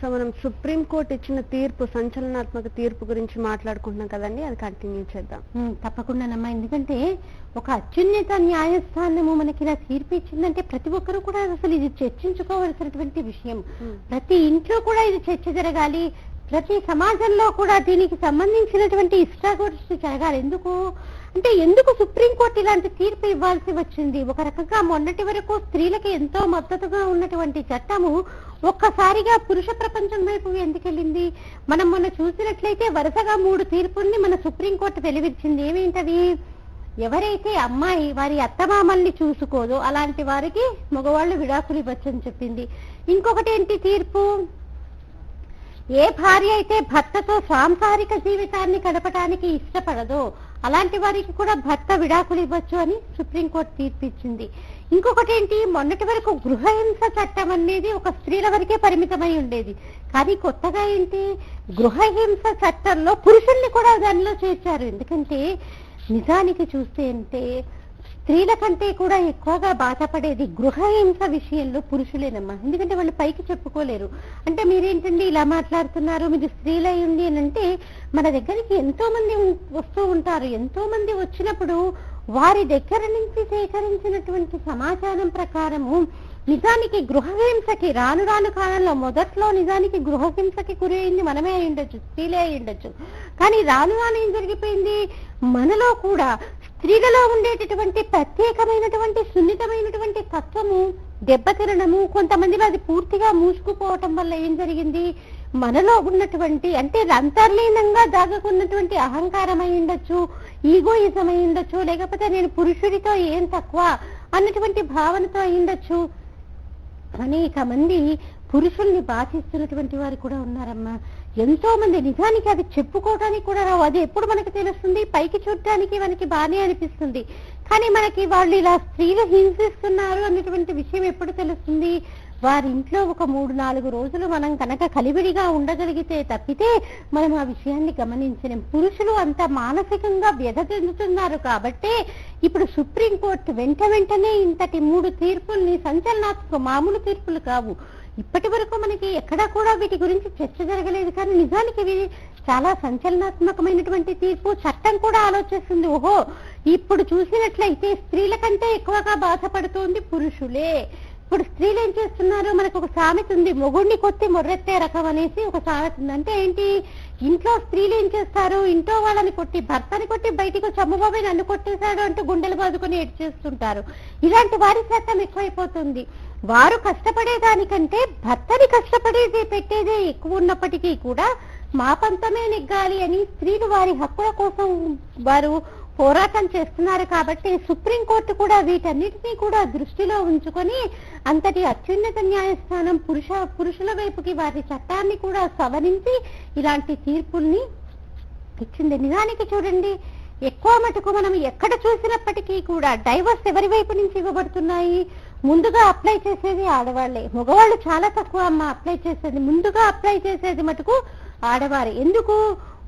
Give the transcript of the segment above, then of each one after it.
So మనం supreme court ఇచ్చిన తీర్పు సంచలనాత్మక తీర్పు గురించి మాట్లాడుకుంటున్నాం కదండి అది కంటిన్యూ చేద్దాం. తప్పకుండానమ్మా ఎందుకంటే ఒక అత్యున్నత న్యాయస్థానము మనకి ఇలా తీర్పు ఇచ్చిందంటే ప్రతి ఒక్కరు కూడా అసలు ఇది చర్చించుకోవలసినటువంటి విషయం. ప్రతి ఇంట్లో కూడా ఇది చర్చ జరగాలి. ప్రతి సమాజంలో కూడా దీనికి సంబంధించినటువంటి ఇష్టాగోష్ఠి జరగాలి. ఎందుకు? అంటే ఎందుకు సుప్రీంకోర్టు ఇలాంటి తీర్పు ఇవ్వాల్సి వచ్చింది? ఒక రకంగా మొన్నటి వరకు స్త్రీలకు ఎంతో మద్దతుగా ఉన్నటువంటి చట్టము ఒక్కసారిగా పురుష ప్రపంచం వైపు ఎందుకెళ్ళింది? మనం మొన్న చూసినట్లయితే వరుసగా మూడు తీర్పుల్ని మన సుప్రీంకోర్టు వెలువిచ్చింది ఏమేంటవి? ఎవరైతే అమ్మాయి వారి అత్తమామల్ని చూసుకోదో అలాంటి వారికి మగవాళ్ళు విడాకులు ఇవ్వచ్చని చెప్పింది. ఇంకొకటి ఏంటి తీర్పు? ఏ భార్య అయితే భర్తతో సాంసారిక జీవితాన్ని గడపడానికి ఇష్టపడదో అలాంటి వారికి కూడా భర్త విడాకులు ఇవ్వచ్చు అని సుప్రీంకోర్టు తీర్పిచ్చింది. ఇంకొకటి ఏంటి మొన్నటి వరకు గృహహింస చట్టం అనేది ఒక స్త్రీల వరకే పరిమితమై ఉండేది. కానీ కొత్తగా ఏంటి? గృహహింస చట్టంలో పురుషుల్ని కూడా దానిలో చేర్చారు. ఎందుకంటే నిజానికి చూస్తే అంటే స్త్రీల కంటే కూడా ఎక్కువగా బాధపడేది గృహహింస విషయంలో పురుషులేనమ్మా. ఎందుకంటే వాళ్ళు పైకి చెప్పుకోలేరు. అంటే మీరేంటండి ఇలా మాట్లాడుతున్నారు? మీరు స్త్రీలయ్యండి అని అంటే మన దగ్గరికి ఎంతో మంది వస్తూ ఉంటారు. ఎంతో మంది వచ్చినప్పుడు వారి దగ్గర నుంచి సేకరించినటువంటి సమాచారం ప్రకారము నిజానికి గృహహింసకి రాను రాను కాలంలో మొదట్లో నిజానికి గృహహింసకి గురైంది మనమే అయి ఉండొచ్చు స్త్రీలే అయి ఉండొచ్చు కానీ రాను రాను ఏం జరిగిపోయింది? మనలో కూడా స్త్రీలలో ఉండేటటువంటి ప్రత్యేకమైనటువంటి సున్నితమైనటువంటి తత్వము దెబ్బతినడము కొంతమందిలో అది పూర్తిగా మూసుకుపోవటం వల్ల ఏం జరిగింది? మనలో ఉన్నటువంటి అంటే అంతర్లీనంగా దాగకున్నటువంటి అహంకారం అయి ఉండొచ్చు ఈగోయిజం అయి ఉండొచ్చు లేకపోతే నేను పురుషుడితో ఏం తక్కువ అన్నటువంటి భావనతో అయి ఉండొచ్చు. అనేక మంది పురుషుల్ని బాధిస్తున్నటువంటి వారు కూడా ఉన్నారమ్మా. ఎంతో మంది నిజానికి అది చెప్పుకోవడానికి కూడా రావు. అది ఎప్పుడు మనకి తెలుస్తుంది? పైకి చూడటానికి మనకి బానే అనిపిస్తుంది. కానీ మనకి వాళ్ళు ఇలా స్త్రీలు హింసిస్తున్నారు అన్నటువంటి విషయం ఎప్పుడు తెలుస్తుంది? వారి ఇంట్లో ఒక మూడు నాలుగు రోజులు మనం కనుక కలివిడిగా ఉండగలిగితే తప్పితే మనం ఆ విషయాన్ని గమనించలేం. పురుషులు అంత మానసికంగా వ్యధ చెందుతున్నారు కాబట్టే ఇప్పుడు సుప్రీంకోర్టు వెంట వెంటనే ఇంతటి మూడు తీర్పుల్ని సంచలనాత్మక మామూలు తీర్పులు కావు. ఇప్పటి వరకు మనకి ఎక్కడా కూడా వీటి గురించి చర్చ జరగలేదు కానీ నిజానికి ఇవి చాలా సంచలనాత్మకమైనటువంటి తీర్పు. చట్టం కూడా ఆలోచిస్తుంది. ఓహో ఇప్పుడు చూసినట్లయితే స్త్రీల కంటే ఎక్కువగా బాధపడుతోంది పురుషులే. ఇప్పుడు స్త్రీలు ఏం చేస్తున్నారు? మనకు ఒక సామెత ఉంది. మొగుడిని కొట్టి మొర్రెత్తే రకం అనేసి ఒక సామెత ఉంది. అంటే ఏంటి? ఇంట్లో స్త్రీలు ఏం చేస్తారు? ఇంట్లో వాళ్ళని కొట్టి భర్తని కొట్టి బయటికి చమ్మబాబు నన్ను కొట్టేశాడు అంటూ గుండెలు బాదుకొని ఏడ్చేస్తుంటారు ఇలాంటి వారి శాతం ఎక్కువైపోతుంది. వారు కష్టపడే దానికంటే భర్తని కష్టపడేదే పెట్టేదే ఎక్కువ ఉన్నప్పటికీ కూడా మా పంతమే నెగ్గాలి అని స్త్రీలు వారి హక్కుల కోసం వారు పోరాటం చేస్తున్నారు కాబట్టి సుప్రీంకోర్టు కూడా వీటన్నిటినీ కూడా దృష్టిలో ఉంచుకొని అంతటి అత్యున్నత న్యాయస్థానం పురుష పురుషుల వైపుకి వారి చట్టాన్ని కూడా సవరించి ఇలాంటి తీర్పుల్ని ఇచ్చింది. నిజానికి చూడండి ఎక్కువ మటుకు మనం ఎక్కడ చూసినప్పటికీ కూడా డైవర్స్ ఎవరి వైపు నుంచి ఇవ్వబడుతున్నాయి? ముందుగా అప్లై చేసేది ఆడవాళ్ళే. మగవాళ్ళు చాలా తక్కువ అమ్మ అప్లై చేసేది. ముందుగా అప్లై చేసేది మటుకు ఆడవారు. ఎందుకు?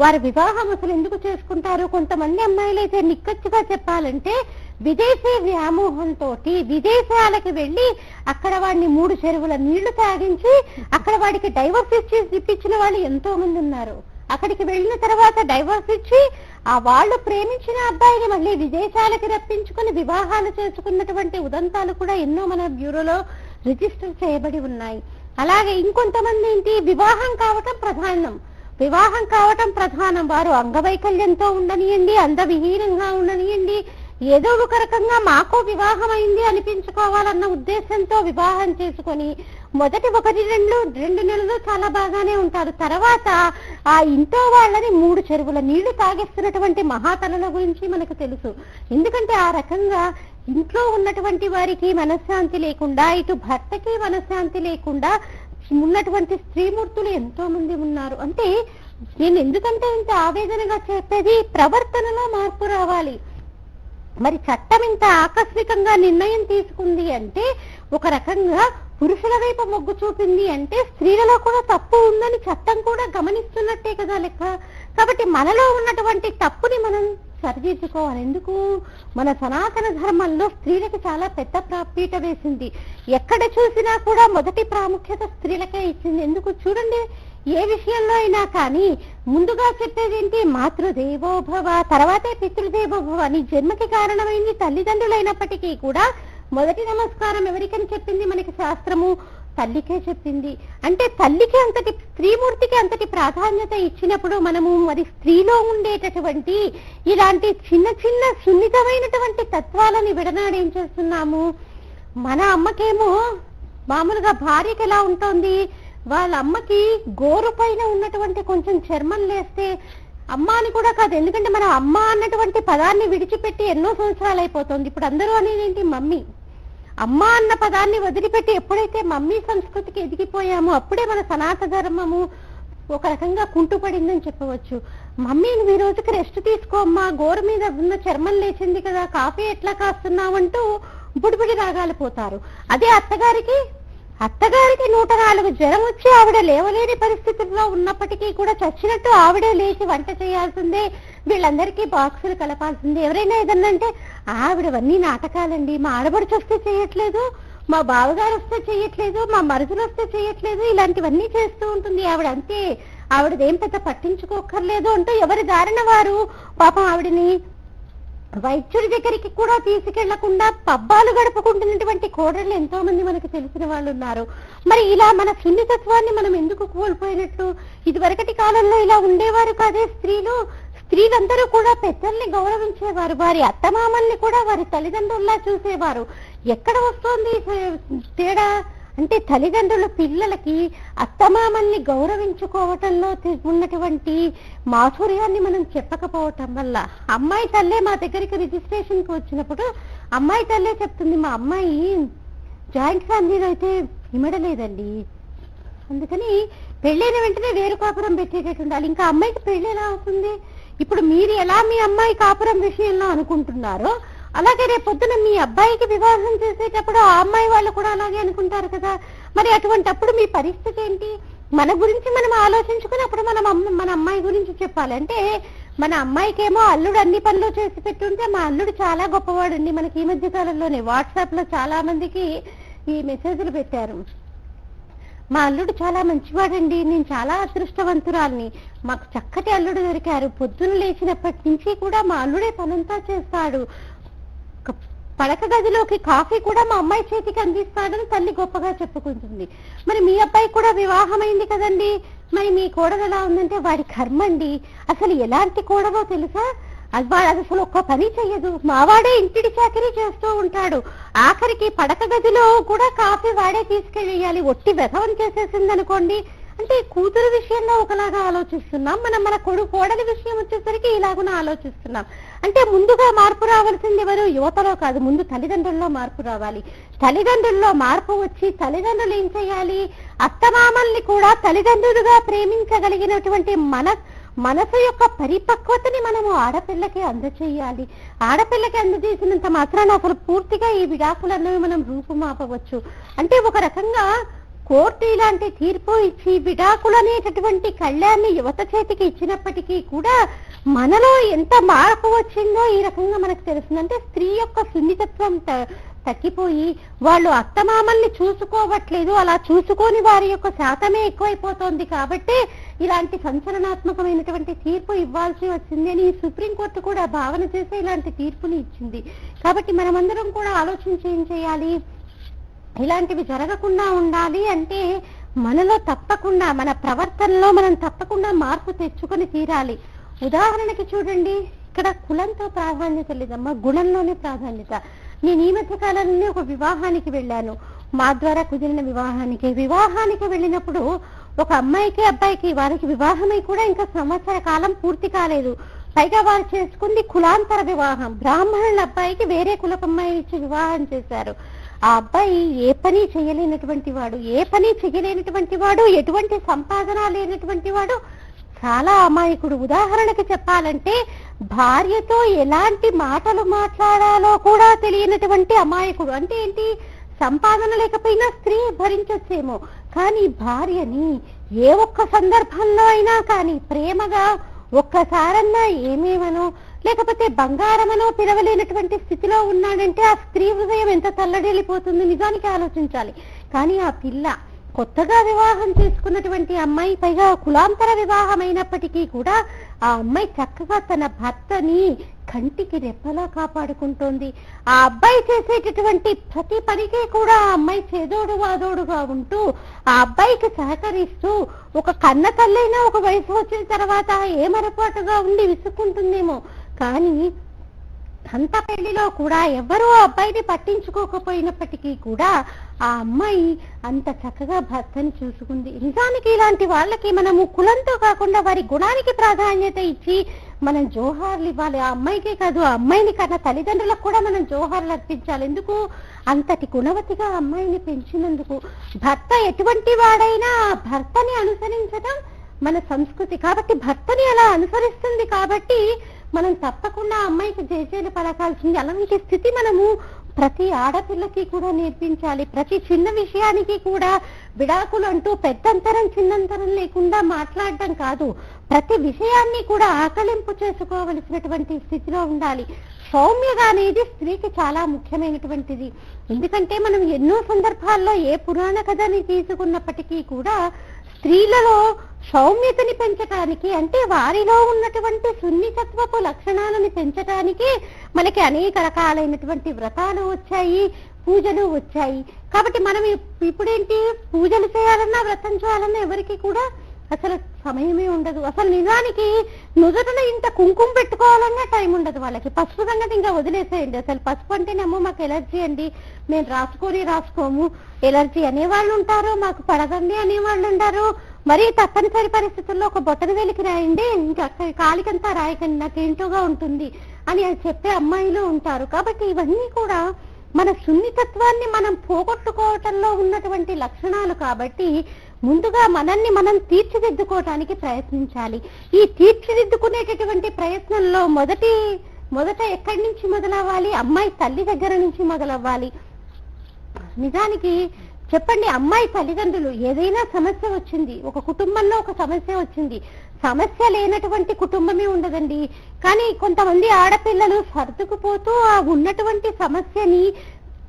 వారి వివాహం అసలు ఎందుకు చేసుకుంటారు? కొంతమంది అమ్మాయిలు అయితే నిక్కచ్చిగా చెప్పాలంటే విదేశీ వ్యామోహంతో విదేశాలకు వెళ్ళి అక్కడ వాడిని మూడు చెరువుల నీళ్ళు తాగించి అక్కడ వాడికి డైవర్స్ ఇచ్చి ఇప్పించిన వాళ్ళు ఎంతో మంది ఉన్నారు. అక్కడికి వెళ్ళిన తర్వాత డైవర్స్ ఇచ్చి ఆ వాళ్ళు ప్రేమించిన అబ్బాయిని మళ్ళీ విదేశాలకి రప్పించుకుని వివాహాలు చేసుకున్నటువంటి ఉదంతాలు కూడా ఎన్నో మన బ్యూరోలో రిజిస్టర్ చేయబడి ఉన్నాయి. అలాగే ఇంకొంతమంది ఏంటి? వివాహం కావటం ప్రధానం. వివాహం కావటం ప్రధానం. వారు అంగవైకల్యంతో ఉండనియండి అందవిహీనంగా ఉండనియండి ఏదో ఒక రకంగా మాకు వివాహం అయింది అనిపించుకోవాలన్న ఉద్దేశంతో వివాహం చేసుకొని మొదటి ఒకటి రెండు రెండు నెలలు చాలా బాగానే ఉంటారు. తర్వాత ఆ ఇంట్లో వాళ్ళని మూడు చెరువుల నీళ్ళు తాగేస్తున్నటువంటి మహాతనుల గురించి మనకు తెలుసు. ఎందుకంటే ఆ రకంగా ఇంట్లో ఉన్నటువంటి వారికి మనశ్శాంతి లేకుండా ఇటు భర్తకి మనశ్శాంతి లేకుండా ఉన్నటువంటి స్త్రీమూర్తులు ఎంతో మంది ఉన్నారు. అంటే నేను ఎందుకంటే ఇంత ఆవేదనగా చెప్పేది ప్రవర్తనలో మార్పు రావాలి. మరి చట్టం ఇంత ఆకస్మికంగా నిర్ణయం తీసుకుంది అంటే ఒక రకంగా పురుషుల వైపు మొగ్గు చూపింది అంటే స్త్రీలలో కూడా తప్పు ఉందని చట్టం కూడా గమనిస్తున్నట్టే కదా లెక్క. కాబట్టి మనలో ఉన్నటువంటి తప్పుని మనం సరిదిద్దుకోవాలి. ఎందుకు? మన సనాతన ధర్మంలో స్త్రీలకు చాలా పెద్ద ప్రాప్యత వేసింది. ఎక్కడ చూసినా కూడా మొదటి ప్రాముఖ్యత స్త్రీలకే ఇచ్చింది. ఎందుకు? చూడండి ఏ విషయంలో అయినా కానీ ముందుగా చెప్పేదేంటి? మాతృదేవోభవ తర్వాతే పితృదేవోభవ. నీ జన్మకి కారణమైంది తల్లిదండ్రులైనప్పటికీ కూడా మొదటి నమస్కారం ఎవరికని చెప్పింది? మనకి శాస్త్రము తల్లికే చెప్పింది. అంటే తల్లికి అంతటి స్త్రీమూర్తికి అంతటి ప్రాధాన్యత ఇచ్చినప్పుడు మనము మరి స్త్రీలో ఉండేటటువంటి ఇలాంటి చిన్న చిన్న సున్నితమైనటువంటి తత్వాలని విడనాడేం చేస్తున్నాము? మన అమ్మకేమో మామూలుగా భార్యకి ఎలా ఉంటుంది? వాళ్ళ అమ్మకి గోరు పైన ఉన్నటువంటి కొంచెం చర్మం లేస్తే అమ్మ అని కూడా కాదు. ఎందుకంటే మనం అమ్మ అన్నటువంటి పదాన్ని విడిచిపెట్టి ఎన్నో సంవత్సరాలు అయిపోతుంది. ఇప్పుడు అందరూ అనేది ఏంటి? మమ్మీ. అమ్మ అన్న పదాన్ని వదిలిపెట్టి ఎప్పుడైతే మమ్మీ సంస్కృతికి ఎదిగిపోయామో అప్పుడే మన సనాత ధర్మము ఒక రకంగా కుంటుపడిందని చెప్పవచ్చు. మమ్మీ నువ్వు ఈ రోజుకి రెస్ట్ తీసుకో అమ్మా. గోరు మీద ఉన్న చర్మం లేచింది కదా. కాఫీ ఎట్లా కాస్తున్నావంటూ బుడిబుడి రాగాలు పోతారు. అదే అత్తగారికి? అత్తగారికి నూట నాలుగు జ్వరం వచ్చి ఆవిడ లేవలేని పరిస్థితుల్లో ఉన్నప్పటికీ కూడా చచ్చినట్టు ఆవిడే లేచి వంట చేయాల్సిందే. వీళ్ళందరికీ బాక్సులు కలపాల్సింది. ఎవరైనా ఏదన్నా అంటే ఆవిడవన్నీ నాటకాలండి. మా ఆడబడుచు వస్తే చేయట్లేదు మా బావగారు వస్తే చేయట్లేదు మా మరుదులు వస్తే చేయట్లేదు ఇలాంటివన్నీ చేస్తూ ఉంటుంది ఆవిడ. అంతే. ఆవిడదేం పెద్ద పట్టించుకోకర్లేదు అంటూ ఎవరి దారిన వారు పాపం ఆవిడని వైద్యుడి దగ్గరికి కూడా తీసుకెళ్ళకుండా పబ్బాలు గడుపుకుంటున్నటువంటి కోడళ్ళు ఎంతో మంది మనకు తెలిసిన వాళ్ళు ఉన్నారు. మరి ఇలా మన సున్నితత్వాన్ని మనం ఎందుకు కోల్పోయినట్టు ఇదివరకటి కాలంలో ఇలా ఉండేవారు కాదే స్త్రీలు? స్త్రీలందరూ కూడా పెద్దల్ని గౌరవించేవారు వారి అత్తమామల్ని కూడా వారి తల్లిదండ్రుల్లా చూసేవారు. ఎక్కడ వస్తోంది తేడా? అంటే తల్లిదండ్రులు పిల్లలకి అత్తమామల్ని గౌరవించుకోవటంలో ఉన్నటువంటి మాధుర్యాన్ని మనం చెప్పకపోవటం వల్ల. అమ్మాయి తల్లే మా దగ్గరికి రిజిస్ట్రేషన్కి వచ్చినప్పుడు అమ్మాయి తల్లే చెప్తుంది మా అమ్మాయి జాయింట్ ఫ్యామిలీలో అయితే ఇమడలేదండి. అందుకని పెళ్ళైన వెంటనే వేరు కాపురం పెట్టేటట్టు ఉండాలి. ఇంకా అమ్మాయికి పెళ్ళి ఎలా అవుతుంది? ఇప్పుడు మీరు ఎలా మీ అమ్మాయి కాపురం విషయంలో అనుకుంటున్నారో అలాగే రేపొద్దున మీ అబ్బాయికి వివాహం చేసేటప్పుడు ఆ అమ్మాయి వాళ్ళు కూడా అలాగే అనుకుంటారు కదా. మరి అటువంటప్పుడు మీ పరిస్థితి ఏంటి? మన గురించి మనం ఆలోచించుకున్నప్పుడు మనం మన అమ్మాయి గురించి చెప్పాలంటే మన మన అమ్మాయికేమో అల్లుడు అన్ని పనులు చేసి పెట్టుంటే మా అల్లుడు చాలా గొప్పవాడండి. మనకి ఈ మధ్య కాలంలోనే వాట్సాప్లో చాలా మందికి ఈ మెసేజ్లు పెట్టారు. మా అల్లుడు చాలా మంచివాడండి. నేను చాలా అదృష్టవంతురాల్ని. మాకు చక్కటి అల్లుడు దొరికారు. పొద్దున లేచినప్పటి నుంచి కూడా మా అల్లుడే పనంతా చేస్తాడు. పడక గదిలోకి కాఫీ కూడా మా అమ్మాయి చేతికి అందిస్తాడని తల్లి గొప్పగా చెప్పుకుంటుంది. మరి మీ అబ్బాయి కూడా వివాహమైంది కదండి. మరి మీ కోడలు ఎలా ఉందంటే వాడి కర్మండి. అసలు ఎలాంటి కోడలో తెలుసా? అది అది అసలు ఒక్క పని చెయ్యదు. మావాడే ఇంటిడి చాకరీ చేస్తూ ఉంటాడు. ఆఖరికి పడక గదిలో కూడా కాఫీ వాడే తీసుకెళ్ళేయాలి. ఒట్టి వ్యధవం చేసేసింది అనుకోండి అంటే కూతురు విషయంలో ఒకలాగా ఆలోచిస్తున్నాం. మనం మన కొడుకు కోడలి విషయం వచ్చేసరికి ఇలాగున ఆలోచిస్తున్నాం. అంటే ముందుగా మార్పు రావాల్సింది ఎవరు? యువతలో కాదు. ముందు తల్లిదండ్రుల్లో మార్పు రావాలి. తల్లిదండ్రుల్లో మార్పు వచ్చి తల్లిదండ్రులు ఏం చేయాలి? అత్తమామల్ని కూడా తల్లిదండ్రులుగా ప్రేమించగలిగినటువంటి మన మనసు యొక్క పరిపక్వతని మనము ఆడపిల్లకి అందచేయాలి ఆడపిల్లకి అందజేసినంత మాత్రాన అసలు పూర్తిగా ఈ విడాకులన్నవి మనం రూపుమాపవచ్చు. అంటే ఒక రకంగా కోర్టు ఇలాంటి తీర్పు ఇచ్చి విడాకులు అనేటటువంటి కళ్యాణ్ని యువత చేతికి ఇచ్చినప్పటికీ కూడా మనలో ఎంత మార్పు వచ్చిందో ఈ రకంగా మనకు తెలుస్తుంది. అంటే స్త్రీ యొక్క సున్నితత్వం తగ్గిపోయి వాళ్ళు అత్తమామల్ని చూసుకోవట్లేదు అలా చూసుకొని వారి యొక్క శాతమే ఎక్కువైపోతోంది కాబట్టి ఇలాంటి సంచలనాత్మకమైనటువంటి తీర్పు ఇవ్వాల్సి వచ్చింది అని సుప్రీంకోర్టు కూడా భావన చేసే ఇలాంటి తీర్పుని ఇచ్చింది. కాబట్టి మనమందరం కూడా ఆలోచించి ఏం చేయాలి? ఇలాంటివి జరగకుండా ఉండాలి అంటే మనలో తప్పకుండా మన ప్రవర్తనలో మనం తప్పకుండా మార్పు తెచ్చుకొని తీరాలి. ఉదాహరణకి చూడండి ఇక్కడ కులంతో ప్రాధాన్యత లేదమ్మా గుణంలోనే ప్రాధాన్యత. నేను ఈ మధ్య కాలంలోనే ఒక వివాహానికి వెళ్ళాను. మా ద్వారా కుదిరిన వివాహానికి. వివాహానికి వెళ్ళినప్పుడు ఒక అమ్మాయికి అబ్బాయికి వారికి వివాహమై కూడా ఇంకా సంవత్సర కాలం పూర్తి కాలేదు. పైగా వారు చేసుకుంది కులాంతర వివాహం. బ్రాహ్మణుల అబ్బాయికి వేరే కులపు అమ్మాయిని ఇచ్చి వివాహం చేశారు. ఆ అబ్బాయి ఏ పని చేయలేనటువంటి వాడు ఏ పని చేయలేనటువంటి వాడు ఎటువంటి సంపాదన లేనటువంటి వాడు చాలా అమాయకుడు ఉదాహరణకి చెప్పాలంటే భార్యతో ఎలాంటి మాటలు మాట్లాడాలో కూడా తెలియనటువంటి అమాయకుడు. అంటే ఏంటి? సంపాదన లేకపోయినా స్త్రీ భరించొచ్చేమో. కానీ భార్యని ఏ ఒక్క సందర్భంలో అయినా కానీ ప్రేమగా ఒక్కసారన్నా ఏమేమనో లేకపోతే బంగారమనో పిలవలేనటువంటి స్థితిలో ఉన్నాడంటే ఆ స్త్రీ హృదయం ఎంత తల్లడిల్లిపోతుంది నిజానికి ఆలోచించాలి. కానీ ఆ పిల్ల కొత్తగా వివాహం చేసుకున్నటువంటి అమ్మాయి పైగా కులాంతర వివాహం అయినప్పటికీ కూడా ఆ అమ్మాయి చక్కగా తన భర్తని కంటికి రెప్పలా కాపాడుకుంటోంది. ఆ అబ్బాయి చేసేటటువంటి ప్రతి పనికి కూడా ఆ అమ్మాయి చేదోడు వాదోడుగా ఉంటూ ఆ అబ్బాయికి సహకరిస్తూ ఒక కన్న తల్లైనా ఒక వయసు వచ్చిన తర్వాత ఏమరపాటుగా ఉండి విసుక్కుంటుందేమో. కానీ అంత పెళ్ళిలో కూడా ఎవరూ ఆ అబ్బాయిని పట్టించుకోకపోయినప్పటికీ కూడా ఆ అమ్మాయి అంత చక్కగా భర్తని చూసుకుంది. నిజానికి ఇలాంటి వాళ్ళకి మనము కులంతో కాకుండా వారి గుణానికి ప్రాధాన్యత ఇచ్చి మనం జోహార్లు ఇవ్వాలి. ఆ అమ్మాయికే కాదు ఆ అమ్మాయిని కన్నా తల్లిదండ్రులకు కూడా మనం జోహార్లు అర్పించాలి. ఎందుకు? అంతటి గుణవతిగా అమ్మాయిని పెంచినందుకు. భర్త ఎటువంటి వాడైనా ఆ భర్తని అనుసరించడం మన సంస్కృతి. కాబట్టి భర్తని అలా అనుసరిస్తుంది కాబట్టి మనం తప్పకుండా అమ్మాయికి జయజయలు పలకాల్సింది అలాంటి స్థితి మనము ప్రతి ఆడపిల్లకి కూడా నేర్పించాలి. ప్రతి చిన్న విషయానికి కూడా విడాకులు అంటూ పెద్దంతరం చిన్నంతరం లేకుండా మాట్లాడడం కాదు. ప్రతి విషయాన్ని కూడా ఆకలింపు చేసుకోవలసినటువంటి స్థితిలో ఉండాలి. సౌమ్యత అనేది స్త్రీకి చాలా ముఖ్యమైనటువంటిది. ఎందుకంటే మనం ఎన్నో సందర్భాల్లో ఏ పురాణ కథని తీసుకున్నప్పటికీ కూడా స్త్రీలలో సౌమ్యతని పెంచటానికి అంటే వారిలో ఉన్నటువంటి సున్నితత్వపు లక్షణాలను పెంచటానికి మనకి అనేక రకాలైనటువంటి వ్రతాలు వచ్చాయి పూజలు వచ్చాయి. కాబట్టి మనం ఇప్పుడేంటి పూజలు చేయాలన్నా వ్రతం చేయాలన్నా ఎవరికి కూడా అసలు సమయమే ఉండదు. అసలు నిజానికి నుదుటన ఇంత కుంకుమ పెట్టుకోవాలన్నా టైం ఉండదు వాళ్ళకి. పసుపు సంగతి ఇంకా వదిలేసేయండి. అసలు పసుపు అంటేనేమో మాకు ఎలర్జీ అండి. మేము రాసుకొని రాసుకోము. ఎలర్జీ అనేవాళ్ళు ఉంటారు మాకు పడదండి అనేవాళ్ళు ఉంటారు. మరి తప్పనిసరి పరిస్థితుల్లో ఒక బొట్టన వేలికి రాయండి. ఇంకా కాలికంతా రాయకండి. నాకు ఏంటోగా ఉంటుంది అని చెప్పే అమ్మాయిలు ఉంటారు. కాబట్టి ఇవన్నీ కూడా మన సున్నితత్వాన్ని మనం పోగొట్టుకోవటంలో ఉన్నటువంటి లక్షణాలు కాబట్టి ముందుగా మనల్ని మనం తీర్చిదిద్దుకోవటానికి ప్రయత్నించాలి. ఈ తీర్చిదిద్దుకునేటటువంటి ప్రయత్నంలో మొదటి మొదట ఎక్కడి నుంచి మొదలవ్వాలి? అమ్మాయి తల్లి దగ్గర నుంచి మొదలవ్వాలి. నిజానికి చెప్పండి అమ్మాయి తల్లిదండ్రులు ఏదైనా సమస్య వచ్చింది ఒక కుటుంబంలో ఒక సమస్య వచ్చింది సమస్య లేనటువంటి కుటుంబమే ఉండదండి. కానీ కొంతమంది ఆడపిల్లలు సర్దుకుపోతూ ఆ ఉన్నటువంటి సమస్యని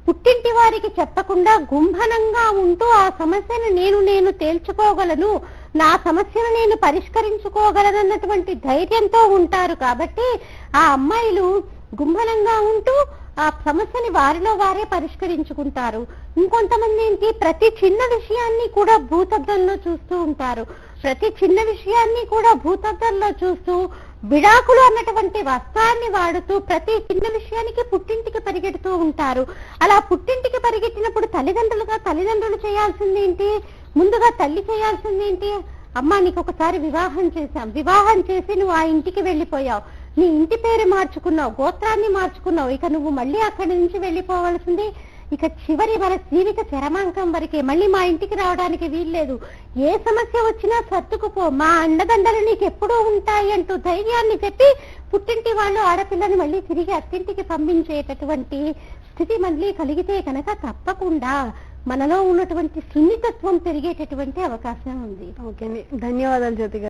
పుట్టింటి వారికి చెప్పకుండా గుంభనంగా ఉంటూ ఆ సమస్యను నేను నేను తేల్చుకోగలను నా సమస్యను నేను పరిష్కరించుకోగలనన్నటువంటి ధైర్యంతో ఉంటారు. కాబట్టి ఆ అమ్మాయిలు గుంభనంగా ఉంటూ ఆ సమస్యని వారిలో వారే పరిష్కరించుకుంటారు. ఇంకొంతమంది ఏంటి? ప్రతి చిన్న విషయాన్ని కూడా భూతద్దంలో చూస్తూ ఉంటారు. ప్రతి చిన్న విషయాన్ని కూడా భూతద్దంలో చూస్తూ విడాకులు అన్నటువంటి వస్త్రాన్ని వాడుతూ ప్రతి చిన్న విషయానికి పుట్టింటికి పరిగెడుతూ ఉంటారు. అలా పుట్టింటికి పరిగెట్టినప్పుడు తల్లిదండ్రులుగా తల్లిదండ్రులు చేయాల్సింది ఏంటి? ముందుగా తల్లి చేయాల్సింది ఏంటి? అమ్మా నీకు ఒకసారి వివాహం చేశాం. వివాహం చేసి నువ్వు ఆ ఇంటికి వెళ్ళిపోయావు. నీ ఇంటి పేరు మార్చుకున్నావు గోత్రాన్ని మార్చుకున్నావు ఇక నువ్వు మళ్ళీ అక్కడి నుంచి వెళ్ళిపోవలసింది ఇక చివరి మన జీవిత చరమాంకం వరకే. మళ్ళీ మా ఇంటికి రావడానికి వీల్లేదు. ఏ సమస్య వచ్చినా సర్దుకుపో. మా అండదండలు నీకు ఎప్పుడూ ఉంటాయి అంటూ ధైర్యాన్ని చెప్పి పుట్టింటి వాళ్ళు ఆడపిల్లని మళ్ళీ తిరిగి అత్తింటికి పంపించేటటువంటి స్థితి మళ్ళీ కలిగితే కనుక తప్పకుండా మనలో ఉన్నటువంటి సున్నితత్వం పెరిగేటటువంటి అవకాశం ఉంది. ఓకే ధన్యవాదాలు జ్యోతి